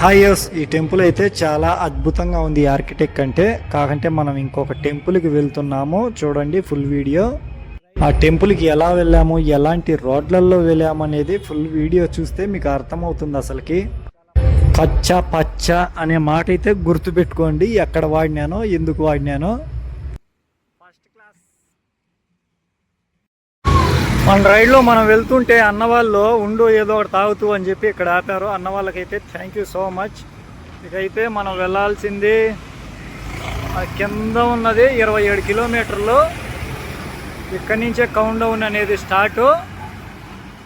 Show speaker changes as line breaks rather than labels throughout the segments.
Hi yes ఈ temple అయితే చాలా అద్భుతంగా ఉంది ఆర్కిటెక్ట్ అంటే. కాకంటే మనం ఇంకొక టెంపుల్కి వెళ్తున్నాము. చూడండి ఫుల్ వీడియో. ఆ టెంపుల్కి ఎలా వెళ్ళాము ఎలాంటి రోడ్లలో వెళ్ళాము అనేది ఫుల్ వీడియో చూస్తే మీకు అర్థమవుతుంది అసలుకి. పచ్చ పచ్చ అనే మాట అయితే గుర్తుపెట్టుకోండి. ఎక్కడ వాడినానో ఎందుకు వాడినానో. మన రైడ్లో మనం వెళ్తుంటే అన్నవాళ్ళు ఉండు ఏదో ఒకటి తాగుతూ అని చెప్పి ఇక్కడ ఆపారు. అన్న వాళ్ళకైతే థ్యాంక్ యూ సో మచ్ ఇకైతే మనం వెళ్ళాల్సింది కింద ఉన్నది ఇరవై ఏడు కిలోమీటర్లు. ఇక్కడి నుంచే కౌంట్ డౌన్ అనేది స్టార్ట్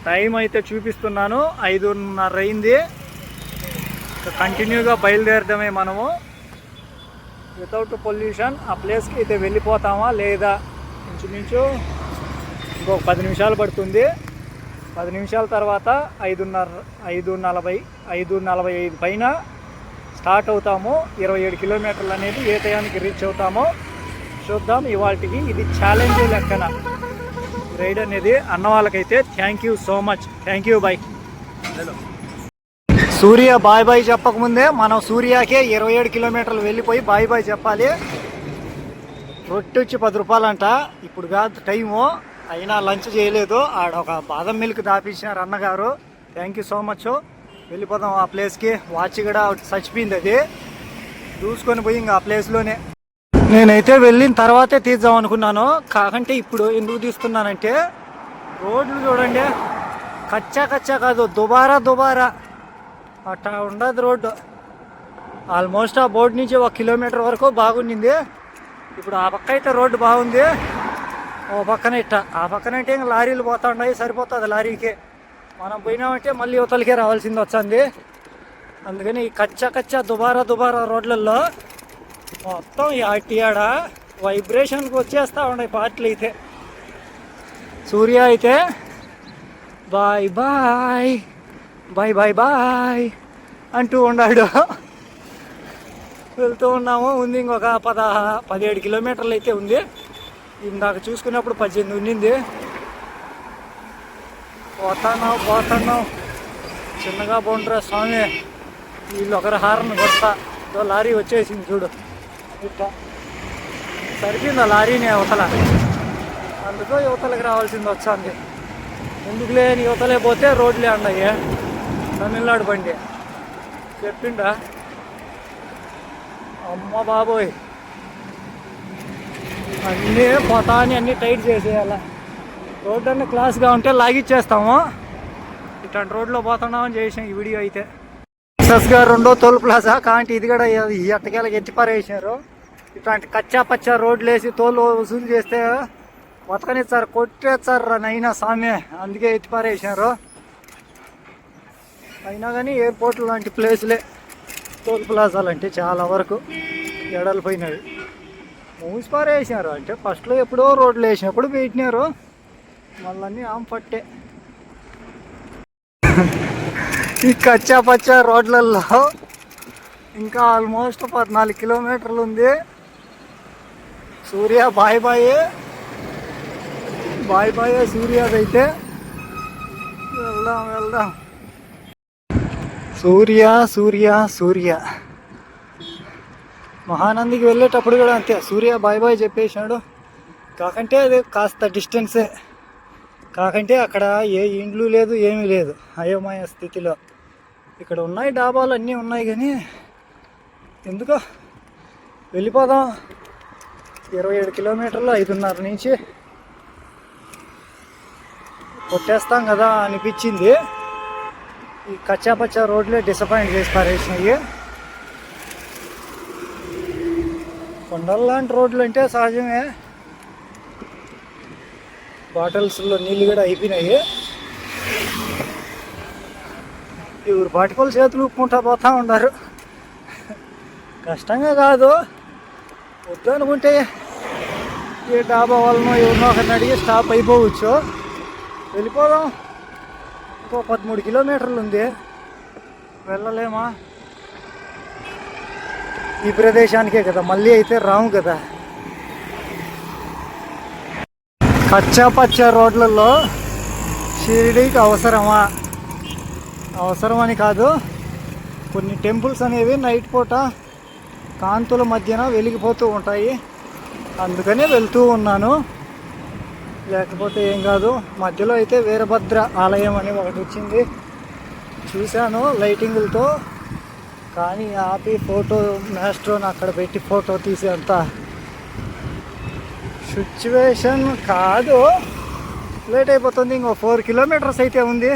టైం అయితే చూపిస్తున్నాను. ఐదున్నర అయింది. కంటిన్యూగా బయలుదేరడమే మనము. వితౌట్ పొల్యూషన్ ఆ ప్లేస్కి అయితే వెళ్ళిపోతామా లేదా? ఇంచుమించు ఇంకొక పది నిమిషాలు పడుతుంది. పది నిమిషాల తర్వాత ఐదున్నర ఐదు నలభై ఐదు నలభై ఐదు పైన స్టార్ట్ అవుతాము. ఇరవై ఏడు కిలోమీటర్లు అనేది ఏ టయానికి రీచ్ అవుతామో చూద్దాం. ఇవాళకి ఇది ఛాలెంజ్ లెక్కన. రైడ్ అనేది అన్న వాళ్ళకైతే thank you so much thank you bye Surya bye bye చెప్పకముందే మనం సూర్యాకే ఇరవై ఏడు కిలోమీటర్లు వెళ్ళిపోయి బాయ్ బాయ్ చెప్పాలి. రొట్టె వచ్చి పది రూపాయలంట. ఇప్పుడు కాదు టైము అయినా లంచ్ చేయలేదు. ఆడ ఒక బాదం మిల్క్ దాపించినారు అన్నగారు. థ్యాంక్ యూ సో మచ్ వెళ్ళిపోదాం ఆ ప్లేస్కి వాచ్ కూడా చచ్చిపోయింది అది. చూసుకొని పోయి ఇంకా ఆ ప్లేస్లోనే నేనైతే వెళ్ళిన తర్వాతే తీద్దాం అనుకున్నాను. కాకంటే ఇప్పుడు ఎందుకు తీస్తున్నానంటే రోడ్లు చూడండి. కచ్చా కచ్చా కాదు దుబారా దుబారా. అట్టా ఉండదు రోడ్డు. ఆల్మోస్ట్ ఆ బోర్డు నుంచి ఒక కిలోమీటర్ వరకు బాగుండింది. ఇప్పుడు ఆ పక్క అయితే రోడ్డు బాగుంది. ఓ పక్కన ఇట్ట. ఆ పక్కన అంటే ఇంకా లారీలు పోతుండయి సరిపోతుంది లారీకి. మనం పోయినామంటే మళ్ళీ యువతలకే రావాల్సింది వచ్చింది అందుకని ఈ కచ్చా కచ్చా దుబారా దుబారా రోడ్లలో మొత్తం ఈ ఆడ వైబ్రేషన్కి వచ్చేస్తూ ఉన్నాయి పాటలు అయితే. సూర్య అయితే bye bye bye bye bye అంటూ ఉన్నాడు వెళ్తూ ఉన్నాము. ఉంది ఇంకొక పద పదిహేడు కిలోమీటర్లు అయితే ఉంది. ఇందాక చూసుకున్నప్పుడు పద్దెనిమిది ఉండింది పోతాన్నావు పోతాన్నావు చిన్నగా పోండ్రా స్వామి. వీళ్ళు ఒకరి హారన్ కొడతా. ఇదో లారీ వచ్చేసింది చూడు. ఇట్లా. సరిపోయింది ఆ లారీని యువతల? అందుకో యువతలకు రావాల్సింది వచ్చాంది. ఎందుకు లేని యువతలే పోతే రోడ్లే ఉన్నాయి తమిళనాడు బండి. చెప్పిండా అమ్మ బాబోయ్. అన్నీ పోతాని అన్నీ టైట్ చేసేయాల. రోడ్డు అన్నీ క్లాస్గా ఉంటే లాగిచ్చేస్తాము. ఇట్లాంటి రోడ్లో పోతున్నామని చేసాం ఈ వీడియో అయితే. ఎస్ఎస్ గారు రెండో తోలు ప్లాజా కాంటి ఇది కూడా ఈ అట్టకేళ్ళకి ఎత్తి పారేసారు ఇట్లాంటి కచ్చా పచ్చా రోడ్లు వేసి తోలు వసూలు చేస్తే బతకనిచ్చారు కొట్టేస్తారు నైనా సామె. అందుకే ఎత్తి పారేసారు అయినా కానీ ఎయిర్పోర్ట్ లాంటి ప్లేస్లే. టోల్ ప్లాజాలు అంటే చాలా వరకు ఎడలిపోయినవి. మూసి పారేసినారు. అంటే ఫస్ట్లో ఎప్పుడో రోడ్లు వేసినప్పుడు పెట్టినారు మళ్ళీ ఆమె పట్టే. ఈ కచ్చా పచ్చా రోడ్లలో ఇంకా ఆల్మోస్ట్ పద్నాలుగు కిలోమీటర్లు ఉంది. Surya bye bye. Bye bye సూర్యదైతే. వెళ్దాం వెళ్దాం. సూర్య సూర్య సూర్య. మహానందికి వెళ్ళేటప్పుడు కూడా అంతే. సూర్య బాయ్ బాయ్ చెప్పేసినాడు కాకంటే అది కాస్త డిస్టెన్సే. కాకంటే అక్కడ ఏ ఇండ్లు లేదు ఏమీ లేదు. అయోమయ స్థితిలో. ఇక్కడ ఉన్నాయి డాబాలు అన్నీ ఉన్నాయి కానీ ఎందుకో వెళ్ళిపోదాం. ఇరవై ఏడు కిలోమీటర్లు ఐదున్నర నుంచి కొట్టేస్తాం కదా అనిపించింది. ఈ కచ్చాపచ్చా రోడ్లే డిసప్పాయింట్ చేసి పారేసినాయి. కొండల్లాంటి రోడ్లు అంటే సహజమే. బాటిల్స్లో నీళ్ళు కూడా అయిపోయినాయి. ఎవరు పాటికలు చేతులు ఉప్పుకుంటా పోతా ఉన్నారు. కష్టంగా కాదు. వద్దు అనుకుంటే ఏ డాబా వాళ్ళనో ఎవరినో ఒకరిని అడిగి స్టాప్ అయిపోవచ్చు. వెళ్ళిపోదాం. ఇంకో పదమూడు కిలోమీటర్లు ఉంది. వెళ్ళలేమా? ఈ ప్రదేశానికే కదా మళ్ళీ అయితే రాము కదా. కచ్చా పచ్చ రోడ్లలో షిరిడీకి అవసరమా? అవసరమని కాదు కొన్ని టెంపుల్స్ అనేవి నైట్ పూట కాంతుల మధ్యన వెలిగిపోతూ ఉంటాయి. అందుకనే వెళ్తూ ఉన్నాను. లేకపోతే ఏం కాదు మధ్యలో అయితే వీరభద్ర ఆలయం అని ఒకటి వచ్చింది. చూశాను లైటింగులతో. కానీ ఆపి ఫోటో మ్యాస్ట్రోని అక్కడ పెట్టి ఫోటో తీసేంత సిచ్యువేషన్ కాదు. లేట్ అయిపోతుంది ఇంకో ఫోర్ కిలోమీటర్స్ అయితే ఉంది.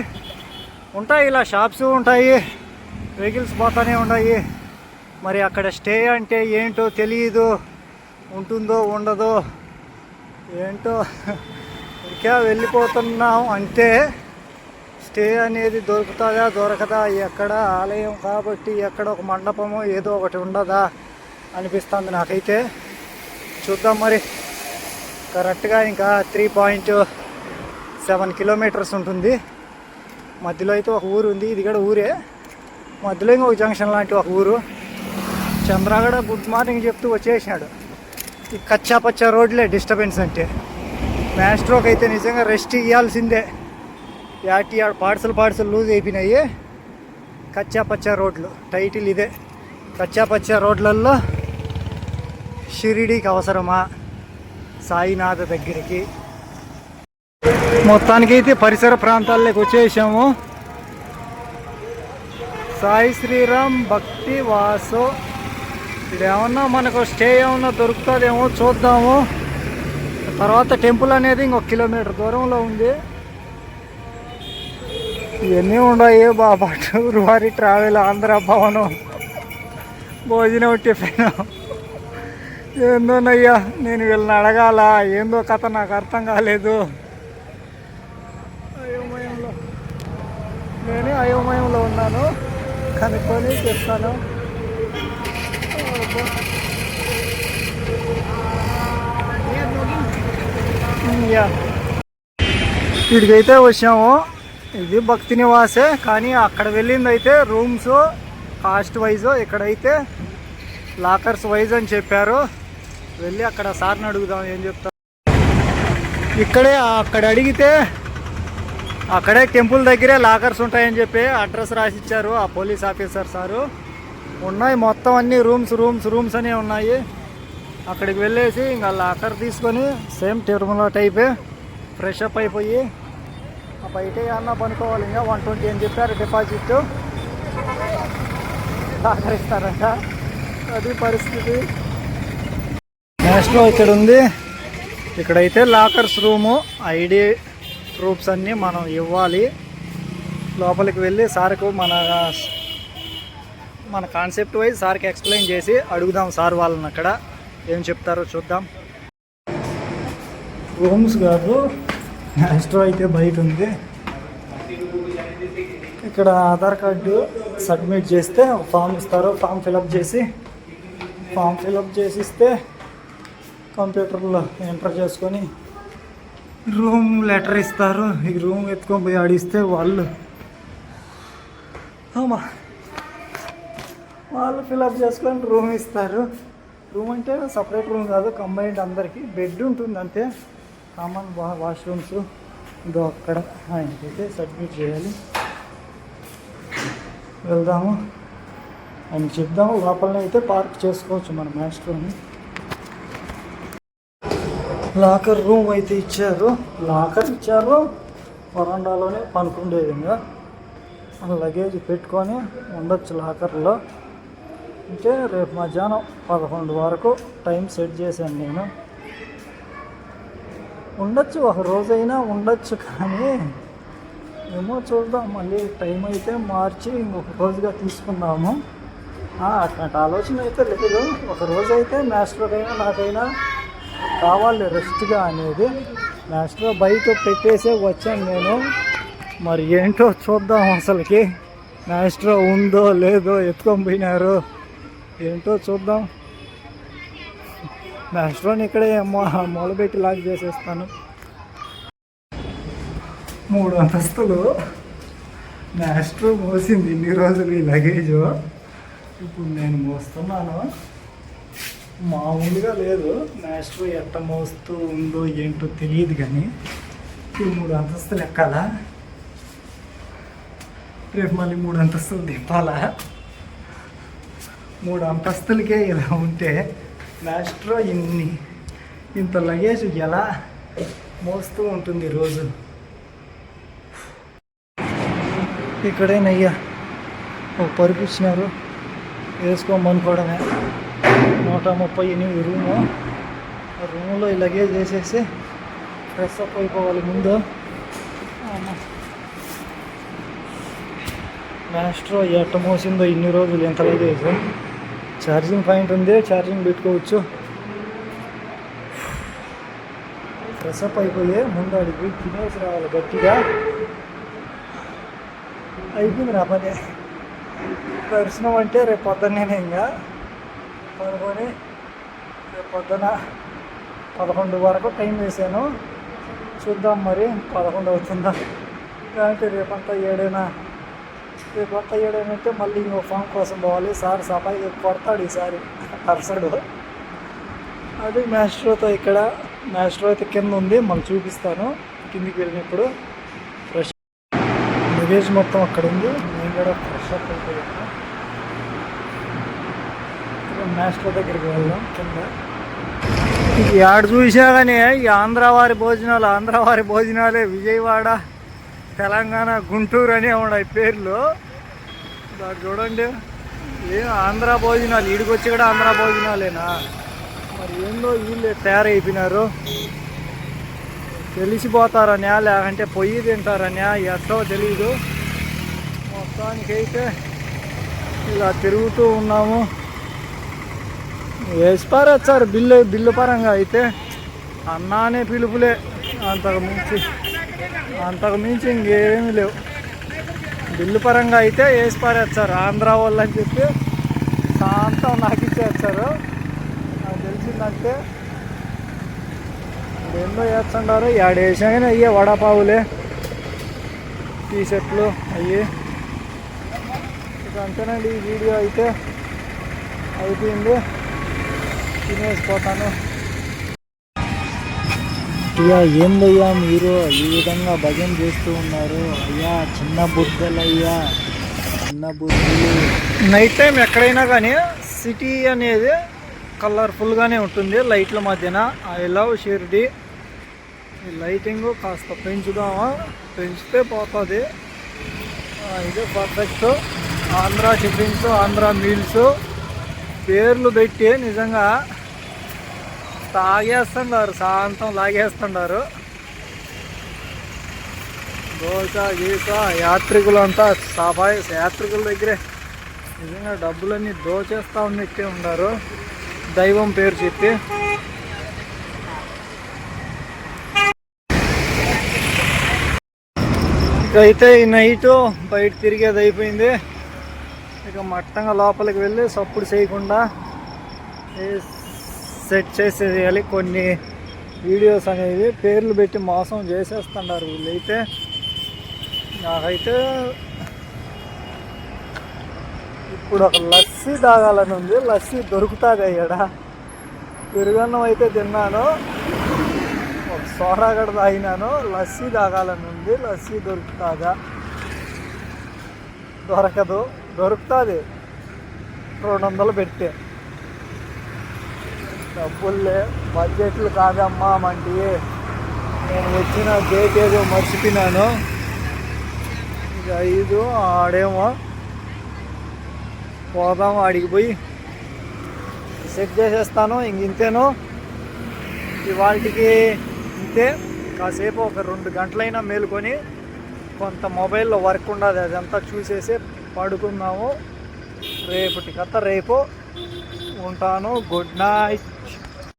ఉంటాయి ఇలా షాప్స్ ఉంటాయి వెహికల్స్ పోతానే ఉన్నాయి. మరి అక్కడ స్టే అంటే ఏంటో తెలియదు ఉంటుందో ఉండదో ఏంటో. ఇంకా వెళ్ళిపోతున్నాం అంటే స్టే అనేది దొరుకుతుందా దొరకదా ఎక్కడ ఆలయం కాబట్టి ఎక్కడ ఒక మండపము ఏదో ఒకటి ఉండదా అనిపిస్తుంది నాకైతే. చూద్దాం మరి. కరెక్ట్గా ఇంకా త్రీ పాయింట్ సెవెన్ కిలోమీటర్స్ ఉంటుంది. మధ్యలో అయితే ఒక ఊరు ఉంది. ఇది కూడా ఊరే. మధ్యలో ఇంకొక జంక్షన్ లాంటి ఒక ఊరు. చంద్రగడ గుడ్ మార్నింగ్ చెప్తూ వచ్చేసినాడు. ఈ కచ్చా పచ్చా రోడ్లే డిస్టర్బెన్స్ అంటే. మ్యాస్ట్రోకి అయితే నిజంగా రెస్ట్ ఇవ్వాల్సిందే యాటి ఆడ పార్సల్ పార్సల్ లూజ్ అయిపోయినాయి. కచ్చా పచ్చా రోడ్లు. టైటిల్ ఇదే. కచ్చా పచ్చా రోడ్లల్లో షిరిడీకి అవసరమా? సాయినాథ దగ్గరికి. మొత్తానికి అయితే పరిసర ప్రాంతాల్లోకి వచ్చేసాము. సాయి శ్రీరామ్ భక్తి వాసు. ఇక్కడ ఏమన్నా మనకు స్టే ఏమన్నా దొరుకుతుందేమో చూద్దాము. తర్వాత టెంపుల్ అనేది ఇంకొక కిలోమీటర్ దూరంలో ఉంది. ఇవన్నీ ఉన్నాయి బాబా. టూర్ వారి ట్రావెల్ ఆంధ్ర భవనం. భోజనం టిఫిన్. ఏందోనయ్యా నేను వీళ్ళని అడగాల? ఏందో కథ నాకు అర్థం కాలేదు. అయోమయంలో. నేను అయోమయంలో ఉన్నాను. కనుక్కొని చెప్తాను. యా. ఇక్కడికైతే వచ్చాము. ఇది భక్తి నివాసే కానీ అక్కడ వెళ్ళింది అయితే రూమ్స్ కాస్ట్ వైజ్ ఇక్కడైతే లాకర్స్ వైజ్ అని చెప్పారు. వెళ్ళి అక్కడ సార్ని అడుగుదాం ఏం చెప్తారు ఇక్కడే అక్కడ అడిగితే అక్కడే టెంపుల్ దగ్గరే లాకర్స్ ఉంటాయని చెప్పి అడ్రస్ రాసిచ్చారు ఆ పోలీస్ ఆఫీసర్ సారు. ఉన్నాయి మొత్తం అన్ని రూమ్స్ రూమ్స్ రూమ్స్ అనే ఉన్నాయి. అక్కడికి వెళ్ళేసి ఇంకా లాకర్ తీసుకొని సేమ్ తిరుమల టైపే ఫ్రెష్ అప్ అయిపోయి బయట ఏమన్నా పనుకోవాలి ఇంకా వన్ ట్వంటీ అని చెప్పారు డిపాజిట్ లాకర్ ఇస్తారంట అది పరిస్థితి. నెక్స్ట్ ఇక్కడ ఉంది. ఇక్కడైతే లాకర్స్ రూము ఐడి ప్రూఫ్స్ అన్నీ మనం ఇవ్వాలి. లోపలికి వెళ్ళి సార్కు మన మన కాన్సెప్ట్ వైజ్ సార్కి ఎక్స్ప్లెయిన్ చేసి అడుగుదాం సార్ వాళ్ళని అక్కడ. ఏం చెప్తారో చూద్దాం. రూమ్స్ కాదు. ఎక్స్ట్రా అయితే బయట ఉంది ఇక్కడ ఆధార్ కార్డు సబ్మిట్ చేస్తే ఫామ్ ఇస్తారు. ఫామ్ ఫిలప్ చేసి ఫామ్ ఫిలప్ చేసి ఇస్తే కంప్యూటర్లో ఎంటర్ చేసుకొని రూమ్ లెటర్ ఇస్తారు. ఈ రూమ్ ఎత్తుకొని పోయి ఆడిస్తే వాళ్ళు అమ్మా వాళ్ళు ఫిలప్ చేసుకొని రూమ్ ఇస్తారు. రూమ్ అంటే సపరేట్ రూమ్ కాదు కంబైన్డ్ అందరికీ. బెడ్ ఉంటుంది అంతే. కామన్ వా వాష్రూమ్స్ ఇదో అక్కడ ఆయనకైతే సబ్మిట్ చేయాలి. వెళ్దాము. ఆయన చెప్దాము. లోపలనే అయితే పార్క్ చేసుకోవచ్చు మన మాస్టర్ని లాకర్ రూమ్ అయితే ఇచ్చారు. లాకర్ ఇచ్చారు. వరండాలోనే పనుకుండే విధంగా. లగేజ్ పెట్టుకొని ఉండొచ్చు లాకర్లో. అంటే రేపు మధ్యాహ్నం పదకొండు వరకు టైం సెట్ చేశాను నేను. ఉండొచ్చు ఒక రోజైనా ఉండొచ్చు కానీ ఏమో చూద్దాం. మళ్ళీ టైం అయితే మార్చి ఇంకొక రోజుగా తీసుకున్నాము అట్లాంటి ఆలోచన అయితే లేదు. ఒక రోజు అయితే మాస్టర్కైనా నాకైనా కావాలి రెస్ట్గా అనేది. మాస్టర్ బయట పెట్టేసే వచ్చాను నేను. మరి ఏంటో చూద్దాం అసలుకి. మాస్టర్ ఉందో లేదో ఎత్తుకొని పోయినారు. ఏంటో చూద్దాం. మాస్టర్ని ఇక్కడే మొ- మొదలుపెట్టి లాక్ చేసేస్తాను. మూడు అంతస్తులు మాస్టర్ మోసింది ఇన్ని రోజులు ఈ లగేజ్ ఇప్పుడు నేను మోస్తున్నాను. మామూలుగా లేదు. మాస్టర్ ఎట్ట మోస్తూ ఉందో ఏంటో తెలియదు కానీ ఈ మూడు అంతస్తులు ఎక్కాలా? రేపు మళ్ళీ మూడు అంతస్తులు దింపాలా? మూడు అంతస్తులకే ఇలా ఉంటే లాస్ట్లో ఇన్ని ఇంత లగేజ్ ఎలా మోస్తూ ఉంటుంది రోజు? ఇక్కడేనయ్యా ఒక పరుపు ఇచ్చినారు. వేసుకోమనుకోవడమే. నూట ముప్పై ఎనిమిది రూము. ఆ రూమ్లో ఈ లగేజ్ వేసేసి ఫ్రెష్ అప్ అయిపోవాలి ముందు. మ్యాస్ట్రో ఎట్ట మోసిందో ఇన్ని రోజులు ఎంత లగేజ్ ఛార్జింగ్ పాయింట్ ఉంది ఛార్జింగ్ పెట్టుకోవచ్చు. ఫ్రెష్ అయిపోయే అయిపోయి ముందు అడిగి తినేసి రావాలి గట్టిగా. అయిపోయింది నా పని. దర్శనం అంటే రేపు పొద్దున్నే ఇంకా. పడుకొని రేపు పొద్దున పదకొండు వరకు టైం వేసాను. చూద్దాం మరి పదకొండు అవుతుందా? లేదంటే రేపంతా ఏడైనా రేపంతా ఏడైనంటే మళ్ళీ ఇంకో ఫామ్ కోసం పోవాలి. సార్ సఫాయి కొడతాడు ఈసారి. అరసడు అది మ్యాస్ట్రోతో ఇక్కడ. మ్యాస్ట్రో అయితే కింద ఉంది. మళ్ళీ చూపిస్తాను. కిందికి వెళ్ళినప్పుడు ఫ్రెష్ లగేజ్ మొత్తం అక్కడ ఉంది. నేను కూడా ఫ్రెష్ అప్ అయిపోయాను. మ్యాస్ట్రో దగ్గరికి వెళ్దాం కింద. ఇది ఆడ చూసినా కానీ ఈ ఆంధ్ర వారి భోజనాలు ఆంధ్ర వారి భోజనాలే విజయవాడ తెలంగాణ గుంటూరు అనే ఉన్నాయి పేర్లు. దాన్ని చూడండి. ఏం ఆంధ్ర భోజనాలు? ఈడికొచ్చి కూడా ఆంధ్ర భోజనాలేనా? మరి ఏందో వీళ్ళు తయారైపోయినారు. తెలిసిపోతారనే లేకంటే పొయ్యి తింటారనే ఎట్లో తెలియదు మొత్తానికైతే ఇలా తిరుగుతూ ఉన్నాము. వేసి సార్ బిల్లు బిల్లు పరంగా అయితే. అన్నానే పిలుపులే. అంతకు మించి అంతకు మించి ఇంకేమీ లేవు. బిల్లు పరంగా అయితే వేసి పారేస్తారు. ఆంధ్ర వాళ్ళు అని చెప్పి శాంతం నాకు ఇచ్చేస్తారు. నాకు తెలిసిందంటే ఎన్నో వేస్తుండారు ఏడు వేసాగానే అయ్యే వడపావులే. టీ షర్ట్లు అయ్యి. ఇక అంతేనండి ఈ వీడియో అయితే అయిపోయింది. తినేసిపోతాను అయ్యా ఏందయ్యా మీరు? ఈ విధంగా భజన చేస్తూ ఉన్నారు. అయ్యా చిన్న బుద్ధలయ్యా చిన్న బుద్ధులు. నైట్ టైం ఎక్కడైనా కానీ సిటీ అనేది కలర్ఫుల్గానే ఉంటుంది లైట్ల మధ్యన. I love Shirdi? ఈ లైటింగ్ కాస్త పెంచుదామా? పెంచితే పోతుంది. ఇదే perfect Andhra tiffins Andhra meals పేర్లు పెట్టి నిజంగా తాగేస్తున్నారు శాంతం లాగేస్తున్నారు. దోశ గీస యాత్రికులంతా సఫాయి యాత్రికుల దగ్గరే. నిజంగా డబ్బులన్నీ దోచేస్తా ఉన్నట్టే ఉన్నారు. దైవం పేరు చెప్పి. ఇకైతే ఈ నైట్ బయట తిరిగేది అయిపోయింది. ఇక మట్టంగా లోపలికి వెళ్ళి సప్పుడు చేయకుండా సెట్ చేసేయాలి కొన్ని వీడియోస్ అనేవి పేర్లు పెట్టి మోసం చేసేస్తున్నారు వీళ్ళైతే. నాకైతే ఇప్పుడు ఒక లస్సీ తాగాలని ఉంది. లస్సీ దొరుకుతుంది అయ్యాడ పెరుగన్నం అయితే తిన్నాను. ఒక సోరాగడ తాగినాను. లస్సీ తాగాలని ఉంది. లస్సీ దొరుకుతుందా దొరకదు. దొరుకుతుంది. రెండు వందలు పెట్టే. డబ్బుల్లే బడ్జెట్లు కాదమ్మా మంటి నేను వచ్చిన డేట్ ఏదో మర్చిపోయినాను. ఇక ఐదు ఆడేమో పోదాము ఆడికి పోయి. సెట్ చేసేస్తాను ఇంక ఇంతేను. ఇవాళకి ఇంతే. కాసేపు ఒక రెండు గంటలైనా మేలుకొని కొంత మొబైల్లో వర్క్ ఉండదు అదంతా చూసేసి పడుకుందాము. రేపటి కథ రేపు. ఉంటాను. Good night